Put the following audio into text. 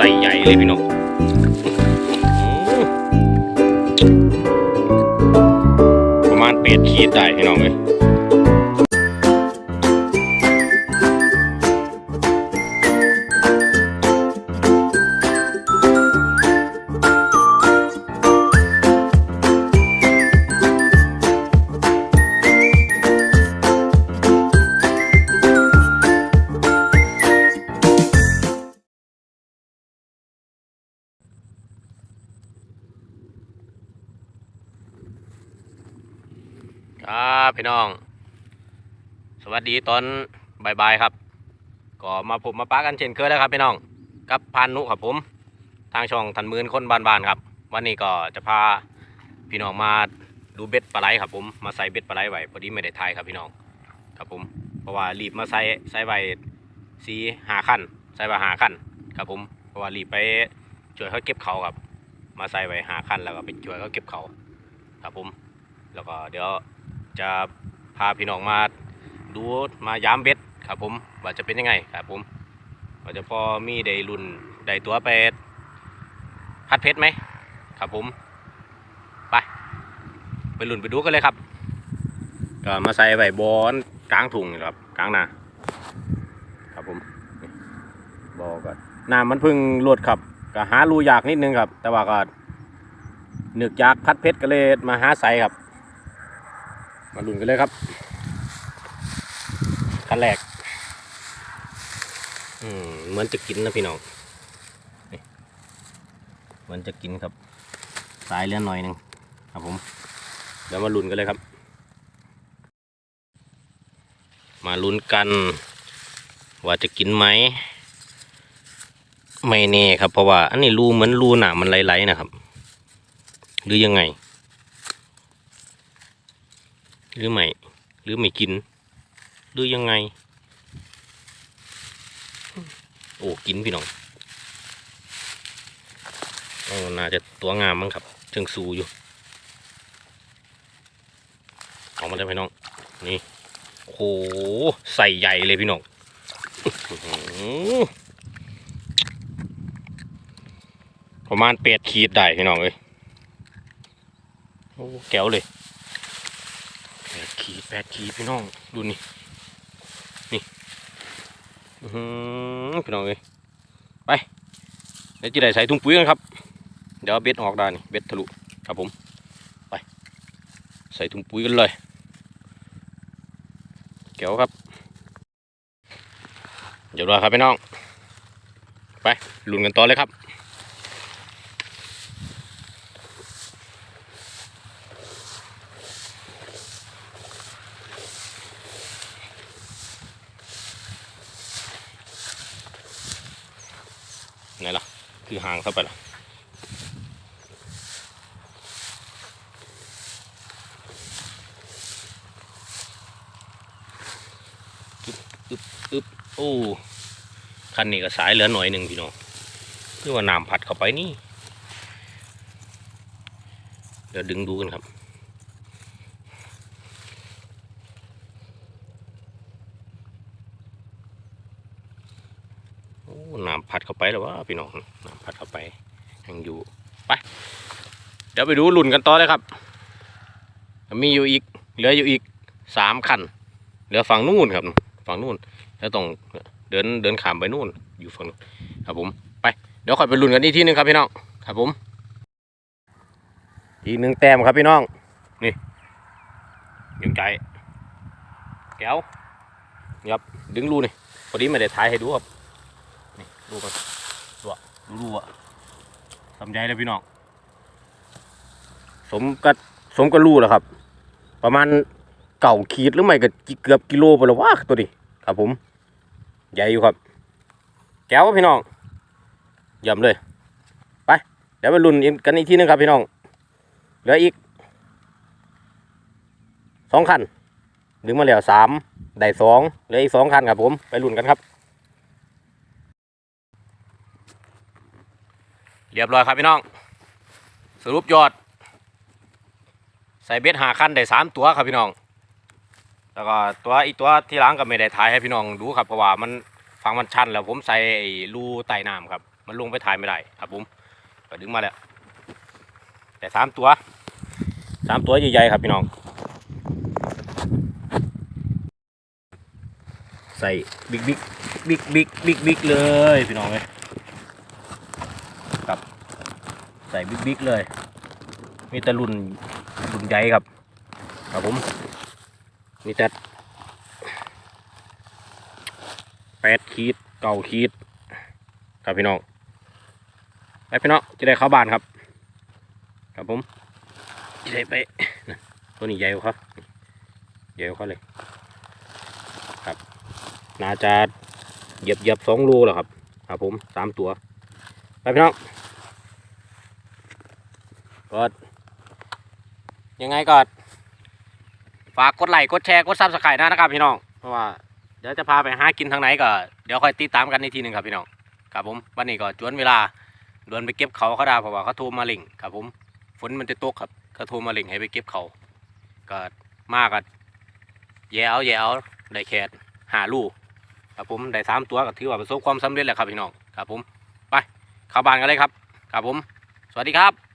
ส่ใหญ่เลยพี่น้องประมาณเป็ดขีดได้พี่น้องเลย ครับพี่น้อง สวัสดีตอนบ่ายๆครับ ก็มาผมมาป้ากันเช่นเคยแล้วครับพี่น้อง กับพานุครับผม ทางช่องทันหมืนคนบ้านๆครับ วันนี้ก็จะพาพี่น้องมาดูเบ็ดปลาไหลครับผม มาใส่เบ็ดปลาไหลไว้พอดีไม่ได้ถ่ายครับพี่น้อง ครับผม เพราะว่ารีบมาใส่ใส่ไว้สีหาขั้นใส่ไว้หาขั้นครับผม เพราะว่ารีบไปช่วยเขาเก็บเขาครับ มาใส่ไว้หาขั้นแล้วก็ไปช่วยเขาเก็บเขาครับผม แล้วก็เดี๋ยว จะพาพี่น้องมาดูมายามเบ็ดครับผมว่าจะเป็นยังไงครับผมว่าจะพอมีได้รุ่นได้ตัวไปพัดเพชรไหมครับผมไปไปรุ่นไปดูกันเลยครับก็มาใส่ไว้บอนกลางถุงนะครับกลางนาครับผมบอกก่อนน้ำมันพึ่งหลดครับก็หารูยากนิดนึงครับ แต่ว่าก็นึกอยากพัดเพชรก็เลยมาหาใส่ครับ มาลุ้นกันเลยครับขั้นแรกอืมเหมือนจะกินนะพี่น้องเหมือนจะกินครับสายเลือนหน่อยหนึ่งครับผม เดี๋ยวมาลุ้นกันเลยครับ มาลุ้นกัน ว่าจะกินไหมไม่แน่ครับเพราะว่าอันนี้รูเหมือนรูหนามันไหลๆนะครับ หรือยังไง หรือไม่หรือไม่กิน หรือยังไง โอ้กินพี่น้องโอ้น่าจะตัวงามมั้งครับเชิงสูอยู่ออกมาได้พี่น้อง นี่โอ้โหใส่ใหญ่เลยพี่น้องประมาณแปดขีดได้พี่น้องเอ้ยโอ้แก้วเลย ขีดแปดขีดพี่น้องดูนี่นี่หือพี่น้องเอ้ยไปเดี๋ยวจะได้ใส่ถุงปุ๋ยกันครับ เดี๋ยวเอาเบ็ดออกได้นี่เบ็ดทะลุครับผมไป ใส่ถุงปุ๋ยกันเลยเกี่ยวครับเดี๋ยวรอครับพี่น้อง ไปลุ้นกันต่อเลยครับ ไหนล่ะ คือห่างเข้าไปล่ะอึบอึบอึบโอ้คันนี้ก็สายเหลือหน่อยหนึ่งพี่น้องคือว่าน้ำพัดเข้าไปนี่ เดี๋ยวดึงดูกันครับ โอ้ น้ำพัด เข้าไปแล้ววะพี่น้องน้ำพัดเข้าไปยังอยู่ไปเดี๋ยวไปดูลุ่นกันต่อเลยครับ มีอยู่อีก เหลืออยู่อีกสามคัน เหลือฝั่งนู่นครับ ฝั่งนู่น แล้วต้องเดินเดินขามไปนู่น อยู่ฝั่งนู้นครับผม ไป เดี๋ยวค่อยไปลุ้นกันอีกทีหนึงครับพี่น้อง ครับผม อีกหนึ่งแต้มครับพี่น้อง นี่ยังใจแก้วนี่ครับ ดึงรูนี่พอดีไม่ได้ถ่ายให้ดูครับ ดูกันดูอะดูรูอะสำใจเลยพี่น้อง สมกับสมกับรูแล้วครับ ประมาณเก่าขีดหรือไม่ก็เกือบกิโลไปแล้ววะตัวนี้ครับผม ใหญ่อยู่ครับ แก้วพี่น้องย่ำเลย ไปเดี๋ยวไปลุ้นกันอีกทีหนึงครับพี่น้องเหลืออีกสองคันดึงมาแล้วสามได้สองเหลืออีกสองคันครับผม ไปลุ้นกันครับ รียบร้อยครับพี่น้อง สรุปยอด ใส่เบ็ดหาคันได้สามตัวครับพี่น้อง แล้วก็ตัวอีกตัวที่ล้างก็ไม่ได้ถ่ายให้พี่น้องดูครับเพราะว่ามันฟังมันชันแล้วผมใส่รูใต้น้ำครับ มันลงไปถ่ายไม่ได้ครับผมก็ดึงมาแล้ว แต่สามตัวสามตัวใหญ่ๆครับพี่น้อง ใส่บิ๊กบิ๊กบิ๊กบิ๊กบิ๊กบิ๊กเลยพี่น้องเลยครับ ใส่บิ๊กบิ๊กเลย มีแต่รุ่นรุ่นใหญ่ครับ ครับผม มีแต่แปดขีดเก้าขีด ครับพี่น้องไปพี่น้องจะได้เข้าบ้านครับ ครับผมจะได้ไปตัวนี้ใหญ่กว่าเขาใหญ่กว่าเขาเลย ครับ น่าจะเหยียบเหยียบสองรูแล้วครับ ครับผมสามตัว ไปพี่น้อง ก็ยังไงก็ฝากกดไลค์กดแชร์กดซับสไครต์นะครับพี่น้องเพราะว่าเดี๋ยวจะพาไปหากินทางไหนก็เดี๋ยวค่อยติดตามกันในทีหนึ่งครับพี่น้องครับผมวันนี้ก็จวนเวลาดวนไปเก็บเขาเขาดาเพราะว่าเขาโทรมาเล่งครับผมฝนมันจะตกครับเขาโทรมาเล่งให้ไปเก็บเขาก็มากก็แย่เอาแย่เอาได้แค่หาลูกครับผมได้สามตัวก็ถือว่าประสบความสำเร็จแล้วครับพี่น้องครับผมไปเข้าบ้านกันเลยครับครับผม สวัสดีครับ